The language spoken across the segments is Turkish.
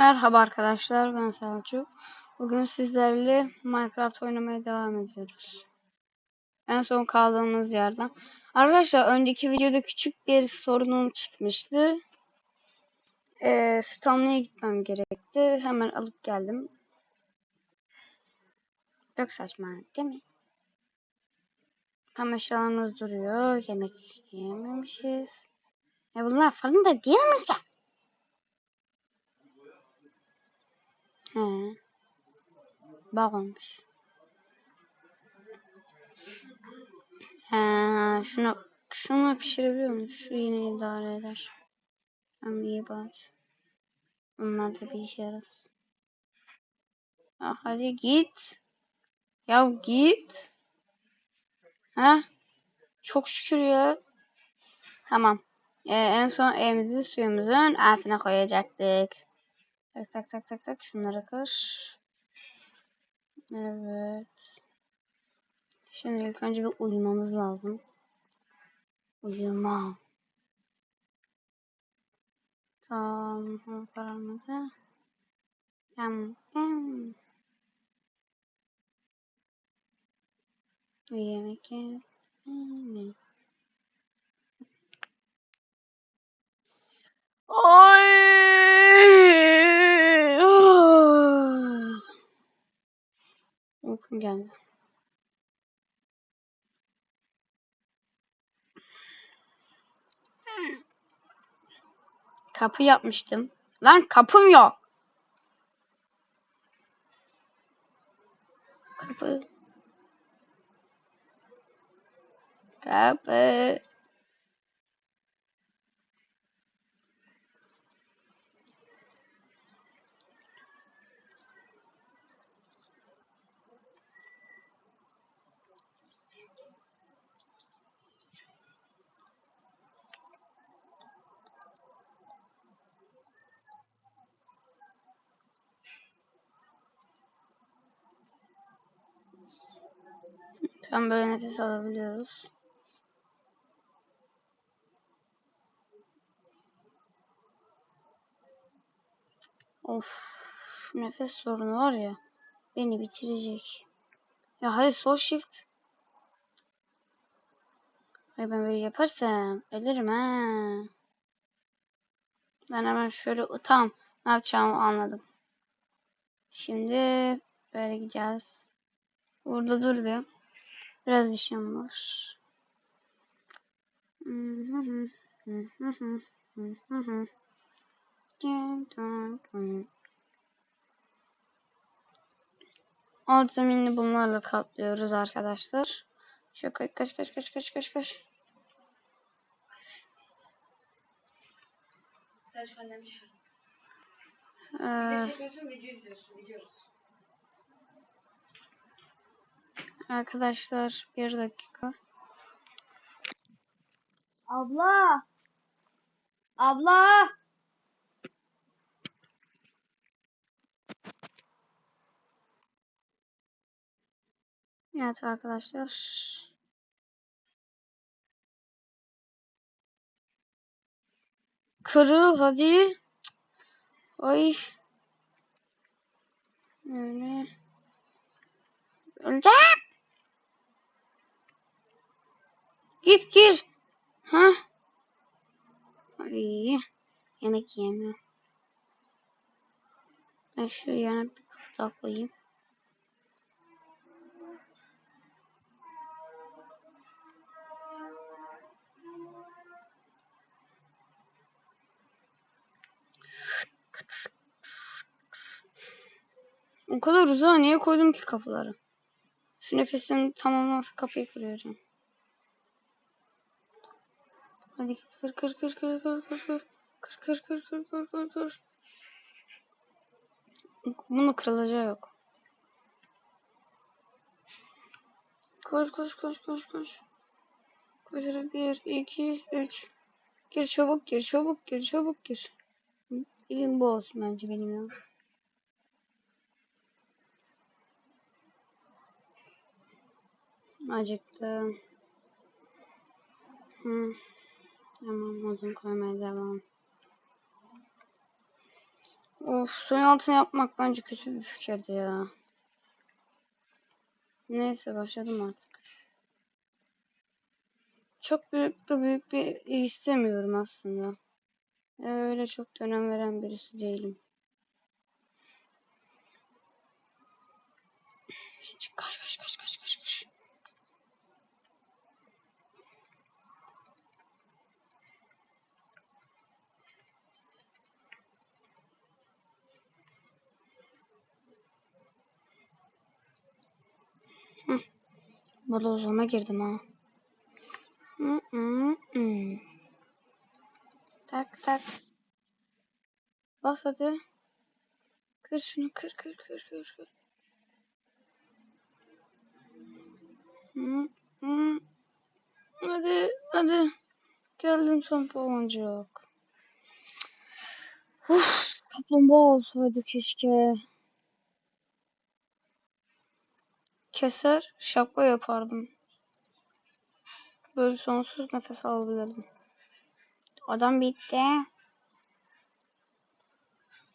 Merhaba arkadaşlar ben Selçuk. Bugün sizlerle Minecraft oynamaya devam ediyoruz. En son kaldığımız yerden. Arkadaşlar önceki videoda küçük bir sorunum çıkmıştı. Ee, süt gitmem gerekti. Hemen alıp geldim. Çok saçma değil mi? Tam eşyalarımız duruyor. Yemek yememişiz. Ya bunlar falan da değil mi? He. Bak olmuş. He, şunu şunu pişirebiliyor musun? Şu yine idare eder. Hem iyi bak. Onlar da bir işe yarasın. Ya hadi git. Ya git. Ha? Çok şükür ya. Tamam. Ee, en son evimizi suyumuzun altına koyacaktık. Tak tak tak tak tak şunları kır. Evet. Şimdi ilk önce bir uyumamız lazım. Uyuma. Tamam, kararmadı. Tamam, tamam. Yemek yemek. Ay! Uykum geldi. Kapı yapmıştım. Lan kapım yok. Kapı. Kapı. Tam böyle nefes alabiliyoruz. Of, şu nefes sorunu var ya, beni bitirecek. Ya hadi sol shift. Ay ben böyle yaparsam ölürüm ha. Ben hemen şöyle tam ne yapacağımı anladım. Şimdi böyle gideceğiz. Burada dur bir. Biraz işim var. Alt zeminini bunlarla kaplıyoruz arkadaşlar. Şu kaç kaç kaç kaç kaç kaç kaç. Selçuk annem çağırdı. Ee, Video çekiyorsun, video izliyorsun, gidiyoruz. Arkadaşlar bir dakika. Abla! Abla! Evet arkadaşlar. Kırıl hadi. Ay. Öyle. Öleceğim. Git gir. Ha? Ay. Yemek yemiyor. Ben şu yana bir kapı daha koyayım. O kadar uzağa niye koydum ki kapıları? Şu nefesin tamamlaması kapıyı kırıyorum. Hadi kır kır kır kır kır kır kır. Kır kır kır kır kır kır kır. Bunu kırılacağı yok. Koş koş koş koş koş. Koş bir, iki, üç. Gir çabuk gir çabuk gir çabuk gir. Elim bu olsun bence benim ya. Acıktım. Hı. Tamam odun koymaya devam. Of suyun altına yapmak bence kötü bir fikirdi ya. Neyse başladım artık. Çok büyük de büyük bir istemiyorum aslında. Öyle çok önem veren birisi değilim. Kaç kaç kaç kaç kaç kaç. Hı. Bodozlama girdim ha. Hı hı hı. Tak tak. Bas hadi. Kır şunu kır kır kır kır kır. Hı hı. Hadi hadi. Geldim son baloncuk. Uf, kaplumbağa olsaydı keşke. Keser şapka yapardım. Böyle sonsuz nefes alabilirdim. Adam bitti.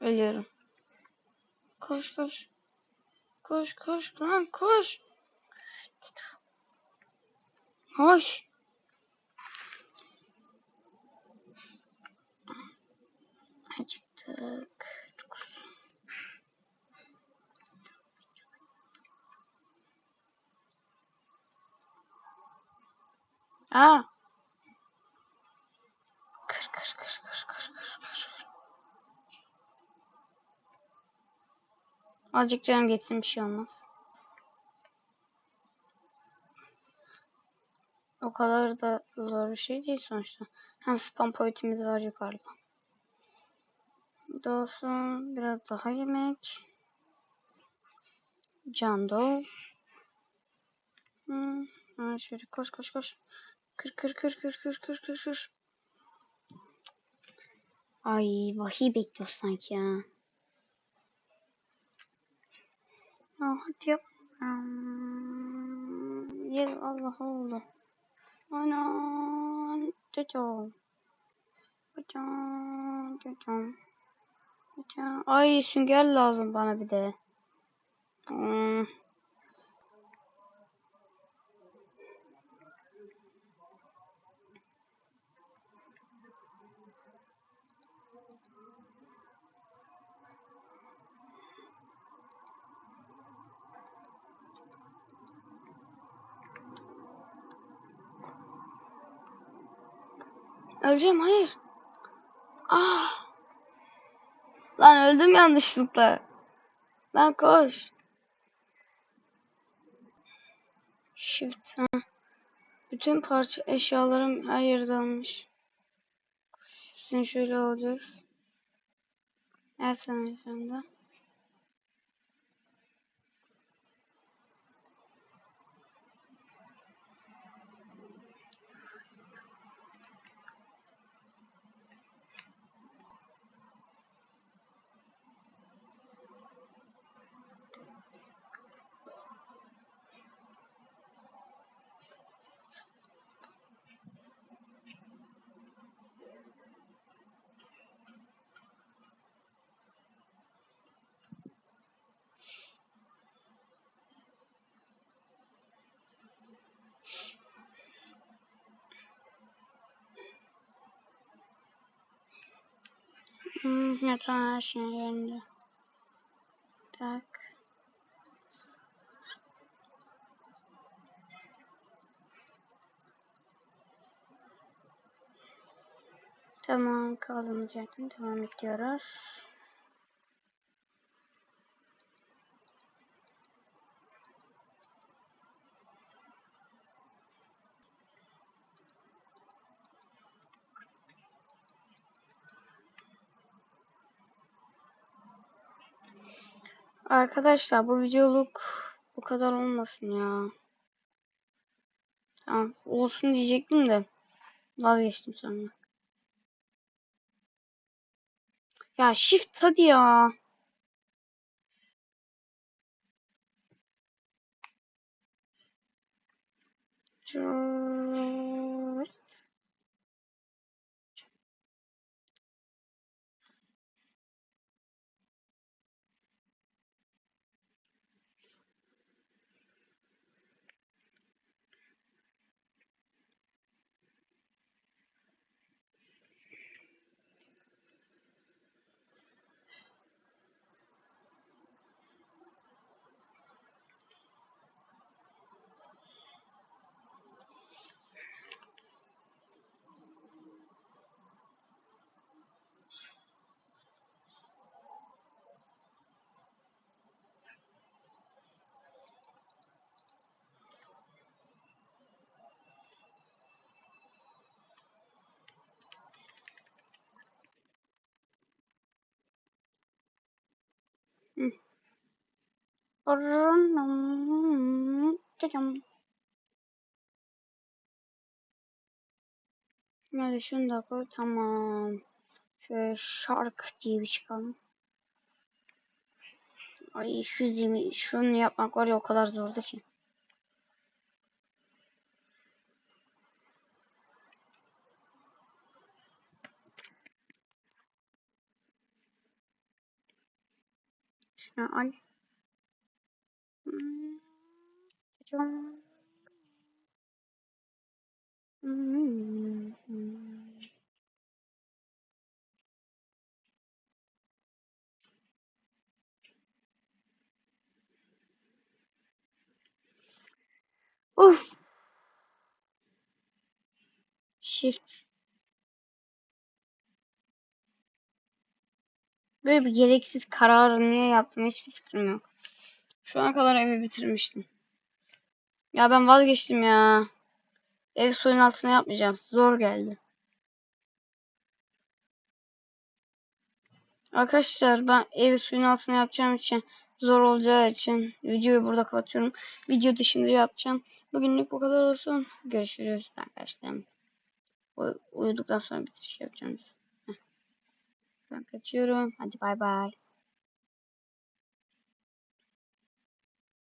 Ölüyorum. Koş koş. Koş koş lan koş. Koş. Acıktık. Aa. Kır kır kır kır kır kır kır. Azıcık canım geçsin bir şey olmaz. O kadar da zor bir şey değil sonuçta. Hem spam pointimiz var yukarıda. Dolsun biraz daha yemek. Can dol. Hmm. Ha, şöyle koş koş koş. Kır kır kır kır kır kır kır kır. Ay vahiy bekliyor sanki ya. Ya hadi yap. Hmm, Yer Allah oldu. Ana. Dedem. Dedem. Dedem. Ay sünger lazım bana bir de. Hmm. Öleceğim hayır. Ah. Lan öldüm yanlışlıkla. Lan koş. Shift. Bütün parça eşyalarım her yerde almış. Hepsini şöyle alacağız. Evet sen efendim. Hmm, yatağın her şey yerinde. Tak. Tamam yerden devam ediyoruz. Arkadaşlar bu videoluk bu kadar olmasın ya. Tamam olsun diyecektim de vazgeçtim sonra. Ya shift hadi ya. Hadi şunu da koy. Tamam. Şöyle şark diye bir çıkalım. Ay şu zimi, şunu yapmak var ya o kadar zordu ki. Şunu al. Hmm. Çocuk. Hmm. Uf. Shift. Böyle bir gereksiz kararı niye yaptım hiçbir fikrim yok. Şu ana kadar evi bitirmiştim. Ya ben vazgeçtim ya. Ev suyun altına yapmayacağım. Zor geldi. Arkadaşlar ben evi suyun altına yapacağım için zor olacağı için videoyu burada kapatıyorum. Video dışında yapacağım. Bugünlük bu kadar olsun. Görüşürüz arkadaşlar. Uy- uyuduktan sonra bitiriş yapacağım. Ben kaçıyorum. Hadi bay bay.